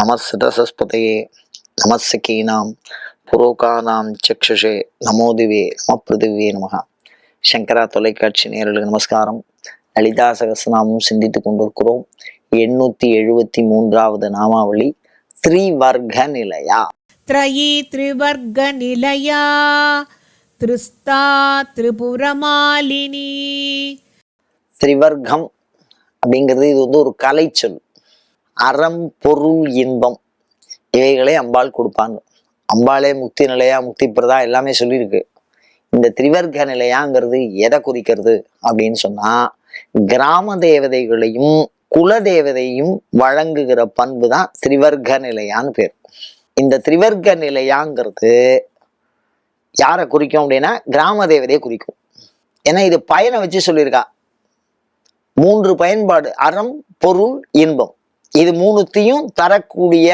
நமஸ்தசஸ்பதே நமஸ்கீனாம் புரோகானாம் சக்ஷுஷே நமோதிவே நம பிருதிவே நமகா சங்கரா தொலைக்காட்சி நேரலுக்கு நமஸ்காரம். லலிதா சகசநாமம் சிந்தித்து கொண்டிருக்கிறோம். எண்ணூத்தி எழுபத்தி மூன்றாவது நாமாவளி த்ரிவர்க நிலையா? த்ரயி த்ரிவர்க நிலையா? திருஸ்தா திரிபுரமாலினி? த்ரிவர்கம் அப்படிங்கிறது இது வந்து ஒரு கலை சொல் அறம் பொருள் இன்பம். இவைகளை அம்பாள் கொடுப்பாங்க. அம்பாளே முக்தி நிலையா முக்தி பிரதா எல்லாமே சொல்லியிருக்கு. இந்த திரிவர்க்க நிலையாங்கிறது எதை குறிக்கிறது அப்படின்னு சொன்னா கிராம தேவதைகளையும் குல தேவதையும் வழங்குகிற பண்பு தான் திரிவர்க்க நிலையான்னு பேர். இந்த திரிவர்க்க நிலையாங்கிறது யாரை குறிக்கும் அப்படின்னா கிராம தேவதையை குறிக்கும். ஏன்னா இது பயனை வச்சு சொல்லியிருக்கா. மூன்று பயன்பாடு அறம் பொருள் இன்பம். இது மூணுத்தையும் தரக்கூடிய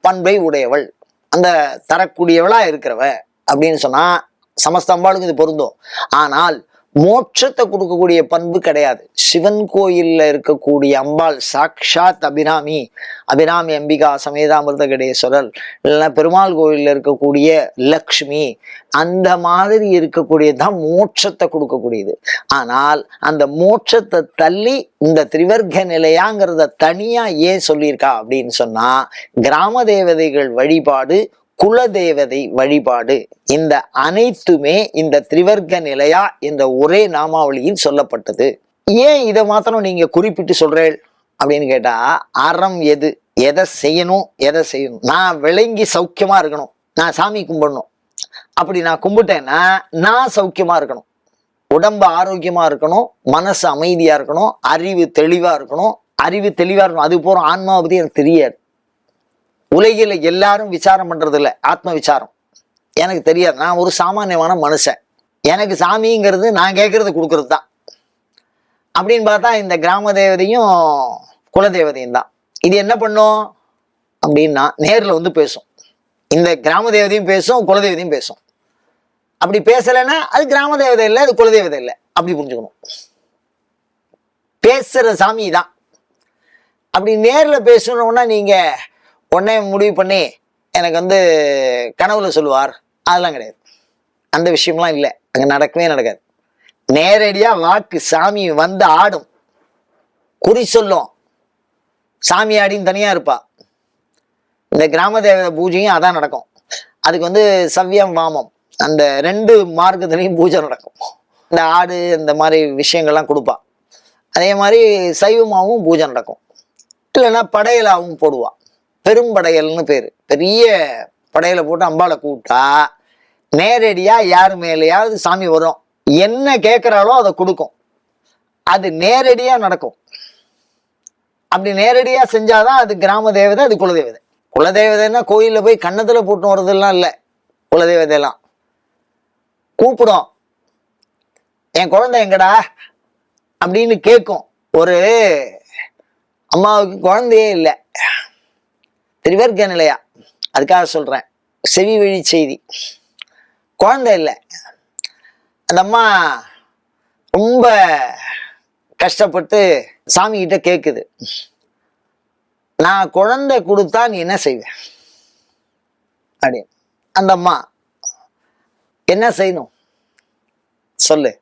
பண்பை உடையவள். அந்த தரக்கூடியவளா இருக்கிறவ அப்படின்னு சொன்னா சமஸ்தம்பாளுக்கு இது பொருந்தும். ஆனால் மோட்சத்தை கொடுக்கக்கூடிய பண்பு கிடையாது. சிவன் கோயில்ல இருக்கக்கூடிய அம்பாள் சாக்ஷாத் அபிராமி அபிராமி அம்பிகா சமேதாமிர்த கடேஸ்வரர் இல்லைன்னா பெருமாள் கோயில்ல இருக்கக்கூடிய லக்ஷ்மி அந்த மாதிரி இருக்கக்கூடியதுதான் மோட்சத்தை கொடுக்கக்கூடியது. ஆனால் அந்த மோட்சத்தை தள்ளி இந்த திரிவர்க்க நிலையாங்கிறத தனியா ஏன் சொல்லியிருக்கா அப்படின்னு சொன்னா கிராம தேவதைகள் வழிபாடு குலதேவதை வழிபாடு. இந்த அனைத்துமே இந்த திரிவர்க்க நிலையா என்ற ஒரே நாமாவளியில் சொல்லப்பட்டது. ஏன் இதை மாத்திரம் நீங்க குறிப்பிட்டு சொல்றேன் அப்படின்னு கேட்டா அறம் எது? எதை செய்யணும்? எதை செய்யணும்? நான் விளங்கி சௌக்கியமா இருக்கணும். நான் சாமி கும்பிடணும். அப்படி நான் கும்பிட்டேன்னா நான் சௌக்கியமா இருக்கணும். உடம்பு ஆரோக்கியமா இருக்கணும். மனசு அமைதியா இருக்கணும். அறிவு தெளிவா இருக்கணும். அறிவு தெளிவா இருக்கணும். அது போற ஆன்மாவை பத்தி எனக்கு தெரியாது. உலகில் எல்லாரும் விசாரம் பண்றது இல்லை ஆத்ம விசாரம் எனக்கு தெரியாது. நான் ஒரு சாமானியமான மனுஷன். எனக்கு சாமிங்கிறது நான் கேட்குறது கொடுக்கறது தான். அப்படின்னு பார்த்தா இந்த கிராம தேவதையும் குலதேவதையும் தான். இது என்ன பண்ணும்? அப்படின்னா நேரில் வந்து பேசும். இந்த கிராம தேவதையும் பேசும் குலதெய்வதையும் பேசும். அப்படி பேசலைன்னா அது கிராம தேவதை இல்லை அது குலதெய்வதை இல்லை. அப்படி புரிஞ்சுக்கணும். பேசுற சாமி தான். அப்படி நேரில் பேசணும்னா நீங்க உடனே முடிவு பண்ணி எனக்கு வந்து கனவுல சொல்லுவார். அதெல்லாம் கிடையாது. அந்த விஷயம்லாம் இல்லை. அங்கே நடக்கவே நடக்காது. நேரடியாக வாக்கு சாமி வந்து ஆடும். குறி சொல்லும். சாமி ஆடின்னு தனியாக இருப்பா. இந்த கிராம தேவதை பூஜையும் அதான் நடக்கும். அதுக்கு வந்து சவ்யம் வாமம். அந்த ரெண்டு மார்க்கத்துலேயும் பூஜை நடக்கும். இந்த ஆடு இந்த மாதிரி விஷயங்கள்லாம் கொடுப்பா. அதே மாதிரி சைவமாகவும் பூஜை நடக்கும். இல்லைன்னா படையலாகவும் போடுவாள் பெரும்படையல்னு பேர். பெரிய படையலை போட்டு அம்பாவை கூப்பிட்டா நேரடியாக யார் மேலேயாவது சாமி வரும். என்ன கேட்குறாலோ அதை கொடுக்கும். அது நேரடியாக நடக்கும். அப்படி நேரடியாக செஞ்சாதான் அது கிராம தேவதை அது குலதெய்வதை குலதெய்வதைன்னா கோயிலில் போய் கன்னத்தில் போட்டு வர்றதெல்லாம் இல்லை. குலதெய்வதையெல்லாம் கூப்பிடும். என் குழந்தை எங்கடா? அப்படின்னு கேட்கும். ஒரு அம்மாவுக்கு குழந்தையே இல்லை. திரிவர்க்க நிலையா அதுக்காக சொல்கிறேன் செவி வழி செய்தி. குழந்தை இல்லை. அந்த அம்மா ரொம்ப கஷ்டப்பட்டு சாமிகிட்ட கேட்குது நான் குழந்தை கொடுத்தா நீ என்ன செய்வேன் அப்படின்னு. அந்த அம்மா என்ன செய்யணும்? சொல்லு.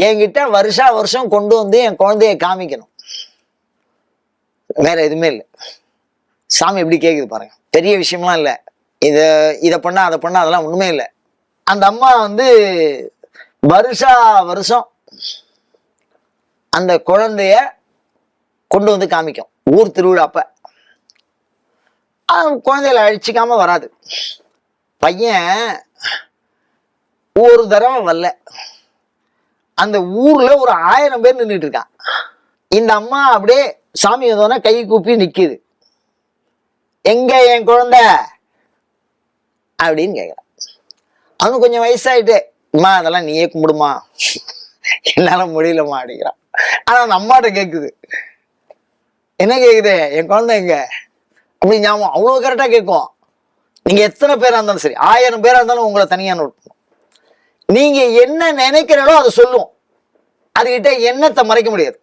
என்கிட்ட வருஷா வருஷம் கொண்டு வந்து என் குழந்தைய காமிக்கணும். வேற எதுவுமே இல்லை. சாமி எப்படி கேக்குது பாருங்க. பெரிய விஷயம்லாம் இல்லை. இத இதை பண்ணா அதை பண்ணா அதெல்லாம் ஒண்ணுமே இல்லை. அந்த அம்மா வந்து வருஷா வருஷம் அந்த குழந்தைய கொண்டு வந்து காமிக்கும். ஊர் திருவிழா அப்ப குழந்தைகளை அழிச்சிக்காம வராது. பையன் ஒரு தடவை வரல. அந்த ஊர்ல ஒரு ஆயிரம் பேர் நின்றுட்டு இருக்கான். இந்த அம்மா அப்படியே சாமி வந்தோடனே கை கூப்பி நிக்குது. எங்க என் குழந்தை? அப்படின்னு கேட்குறான் அவனு கொஞ்சம் வயசாயிட்டு அம்மா அதெல்லாம் நீயே கும்பிடுமா. என்னால் முடியலம்மா அப்படிங்கிறான் ஆனால் அந்த அம்மாட்ட கேட்குது என்ன கேட்குது என் குழந்தை எங்க? அப்படி ஞாபகம் அவ்வளோ கரெக்டாக கேட்கும். நீங்கள் எத்தனை பேராக இருந்தாலும் சரி ஆயிரம் பேராக இருந்தாலும் உங்களை தனியாக நோட் பண்ணும். நீங்கள் என்ன நினைக்கிறீங்களோ அதை சொல்லும். அதுகிட்ட எண்ணத்தை மறைக்க முடியாது.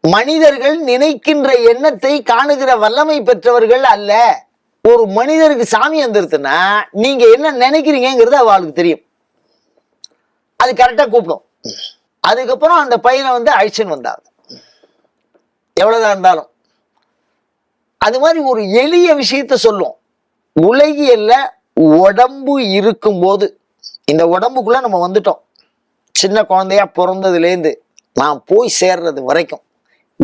மனிதர்கள் நினைக்கின்ற எண்ணத்தை காணுகிற வல்லமை பெற்றவர்கள் அல்ல. ஒரு மனிதருக்கு சாமி வந்துருதுன்னா நீங்க என்ன நினைக்கிறீங்கிறது அவளுக்கு தெரியும். அது கரெக்டா கூப்பிடும். அதுக்கப்புறம் அந்த பையனை வந்து அழிச்சுன்னு வந்தாங்க. எவ்வளவுதான் இருந்தாலும். அது மாதிரி ஒரு எளிய விஷயத்த சொல்லும். உலகியல்ல உடம்பு இருக்கும்போது இந்த உடம்புக்குள்ள நம்ம வந்துட்டோம். சின்ன குழந்தையா பிறந்ததுலேருந்து நான் போய் சேர்றது வரைக்கும்.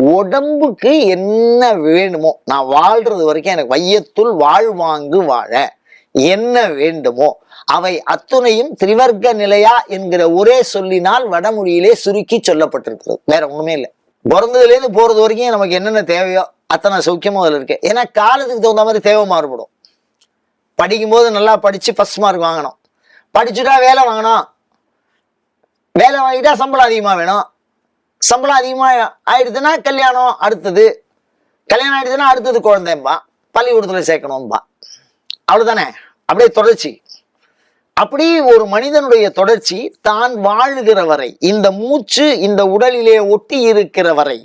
உடம்புக்கு என்ன வேணுமோ நான் வாழ்றது வரைக்கும் எனக்கு வையத்துள் வாழ்வாங்கு வாழ என்ன வேண்டுமோ அவை அத்துணையும் திரிவர்க்க நிலையா என்கிற ஒரே சொல்லினால் வடமொழியிலே சுருக்கி சொல்லப்பட்டிருக்கிறது. வேற ஒண்ணுமே இல்லை. பிறந்ததுலேருந்து போறது வரைக்கும் நமக்கு என்னென்ன தேவையோ அத்தனை சௌக்கியமும் அதில் இருக்கு. ஏன்னா காலத்துக்கு தகுந்த மாதிரி தேவை மாறுபடும். படிக்கும்போது நல்லா படிச்சு ஃபர்ஸ்ட் மார்க் வாங்கணும். படிச்சுட்டா வேலை வாங்கணும். வேலை வாங்கிட்டா சம்பளம் அதிகமாக வேணும். சம்பளம் அதிகமாக ஆயிடுதுன்னா கல்யாணம் அடுத்தது. கல்யாணம் ஆயிடுதுன்னா அடுத்தது குழந்தைம்பா பள்ளிக்கூடத்தில் சேர்க்கணும்பா அவ்வளோதானே அப்படியே தொடர்ச்சி. அப்படி ஒரு மனிதனுடைய தொடர்ச்சி தான் வாழுகிற வரை இந்த மூச்சு இந்த உடலிலே ஒட்டி இருக்கிற வரை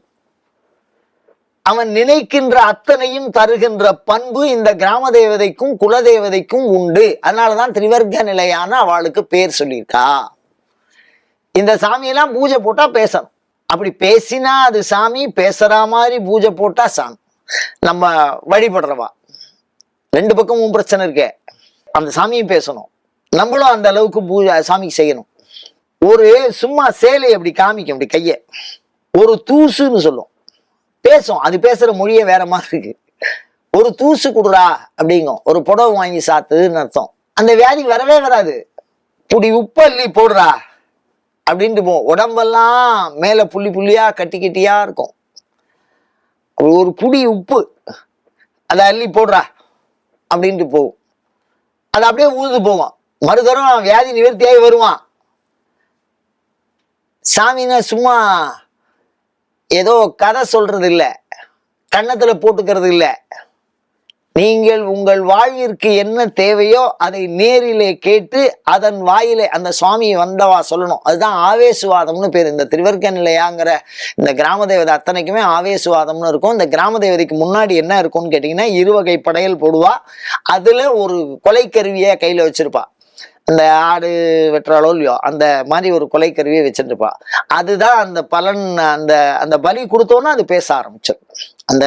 அவன் நினைக்கின்ற அத்தனையும் தருகின்ற பண்பு இந்த கிராம தேவதைக்கும் குலதேவதைக்கும் உண்டு. அதனாலதான் திரிவர்க்க நிலையான அவளுக்கு பேர் சொல்லியிருக்கா. இந்த சாமியெல்லாம் பூஜை போட்டா பேசணும். அப்படி பேசினா அது சாமி பேசுற மாதிரி பூஜை போட்டா சாமி. நம்ம வழிபடுறவா. ரெண்டு பக்கமும் பிரச்சனை இருக்கே. அந்த சாமியும் பேசணும். நம்மளும் அந்த அளவுக்கு பூஜை சாமிக்கு செய்யணும். ஒரு சும்மா சேலை அப்படி காமிக்கும் அப்படி கைய. ஒரு தூசுன்னு சொல்லும். பேசும். அது பேசுற மொழியே வேற மாதிரி இருக்கு. ஒரு தூசு கொடுறா அப்படிங்கும். ஒரு புடவை வாங்கி சாத்துன்னு அர்த்தம். அந்த வியாதி வரவே வராது. இப்படி உப்பு அள்ளி போடுறா. அப்படின்ட்டு போவோம். உடம்பெல்லாம் மேலே புள்ளி புள்ளியா கட்டி கட்டியா இருக்கும். ஒரு புடி உப்பு அதை அள்ளி போடுறா அப்படின்ட்டு போகும் அது அப்படியே ஊது போவான். மறுதரம் வியாதி நிவர்த்தியாகி வருவான். சாமின்னா சும்மா ஏதோ கதை சொல்றது இல்லை கன்னத்தில் போட்டுக்கிறது இல்லை நீங்கள் உங்கள் வாழ்விற்கு என்ன தேவையோ அதை நேரிலே கேட்டு அதன் வாயிலே அந்த சுவாமி வந்தவா சொல்லணும். அதுதான் ஆவேசுவாதம்னு பேர். இந்த திருவர்க்க நிலையாங்கிற இந்த கிராம தேவதை அத்தனைக்குமே ஆவேசுவாதம்னு இருக்கும். இந்த கிராம தேவதைக்கு முன்னாடி என்ன இருக்கும்னு கேட்டிங்கன்னா இருவகை படையல் போடுவா. அதுல ஒரு கொலைக்கருவியை கையில வச்சிருப்பா. அந்த ஆடு வெட்டுறாளோ இல்லையோ அந்த மாதிரி ஒரு கொலைக்கருவியை வச்சிருப்பா. அதுதான் அந்த பலன் அந்த அந்த பலி கொடுத்தோன்னா அது பேச ஆரம்பிச்சிடும் அந்த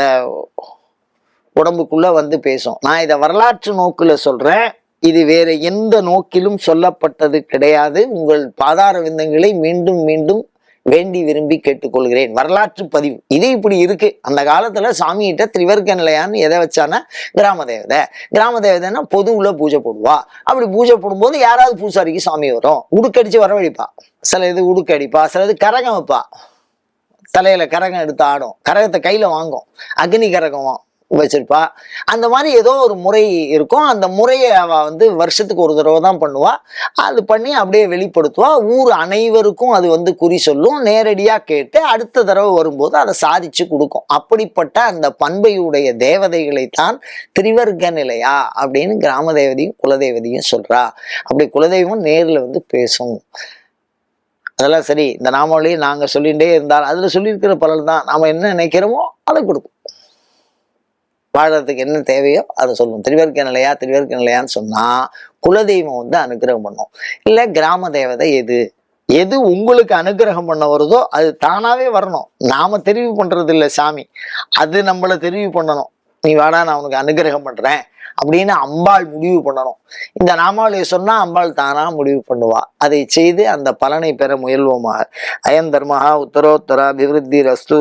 உடம்புக்குள்ள வந்து பேசும். நான் இதை வரலாற்று நோக்கில் சொல்றேன். இது வேற எந்த நோக்கிலும் சொல்லப்பட்டது கிடையாது. உங்கள் பாதார விந்தங்களை மீண்டும் மீண்டும் வேண்டி விரும்பி கேட்டுக்கொள்கிறேன். வரலாற்று பதிவு. இது இப்படி இருக்கு. அந்த காலத்துல சாமிகிட்ட திரிவர்க்க நிலையான்னு எதை வச்சானா கிராம தேவதை கிராம தேவதைன்னா பொதுவுல பூஜை போடுவா. அப்படி பூஜை போடும்போது யாராவது பூசாரிக்கு சாமி வரும். உடுக்கடிச்சு வரவழைப்பா. சில இது உடுக்கடிப்பா. சில இது கரகம் வைப்பா. தலையில கரகம் எடுத்து ஆடும். கரகத்தை கையில வாங்கும். அக்னி கரகம் வச்சிருப்பா. அந்த மாதிரி ஏதோ ஒரு முறை இருக்கும். அந்த முறையை அவ வந்து வருஷத்துக்கு ஒரு தடவை தான் பண்ணுவா. அது பண்ணி அப்படியே வெளிப்படுத்துவா. ஊர் அனைவருக்கும் அது வந்து குறி சொல்லும். நேரடியா கேட்டு அடுத்த தடவை வரும்போது அதை சாதிச்சு கொடுக்கும். அப்படிப்பட்ட அந்த பண்பையுடைய தேவதைகளைத்தான் திரிவர்க்க நிலையா அப்படின்னு கிராம தேவதையும் குலதேவதையும் சொல்றா. அப்படி குலதெய்வம் நேரில் வந்து பேசும். அதெல்லாம் சரி. இந்த நாமாவளியை நாங்கள் சொல்லிகிட்டே இருந்தால் அதில் சொல்லியிருக்கிற பலன் தான். நாம் என்ன நினைக்கிறோமோ அதை கொடுக்கும். வாழறதுக்கு என்ன தேவையோ அதை சொல்லுவோம். திருவர்க்க நிலையா திருவர்க்க நிலையான்னு சொன்னா குலதெய்வம் வந்து அனுகிரகம் பண்ணும். இல்ல கிராம தேவதை எது? எது உங்களுக்கு அனுகிரகம் பண்ண வருதோ அது தானாவே வரணும். நாம தெரிவு பண்றது இல்ல சாமி. அது நம்மள தெரிவு பண்ணணும். நீ வாடா நான் உனக்கு அனுகிரகம் பண்றேன் அப்படின்னு அம்பாள் முடிவு பண்ணணும். இந்த நாமாவளியை சொன்னா அம்பாள் தானா முடிவு பண்ணுவா. அதை செய்து அந்த பலனை பெற முயல்வோமா? அயம் தர்மஹா உத்தரோத்தர அபிவிருத்தி ரஸ்து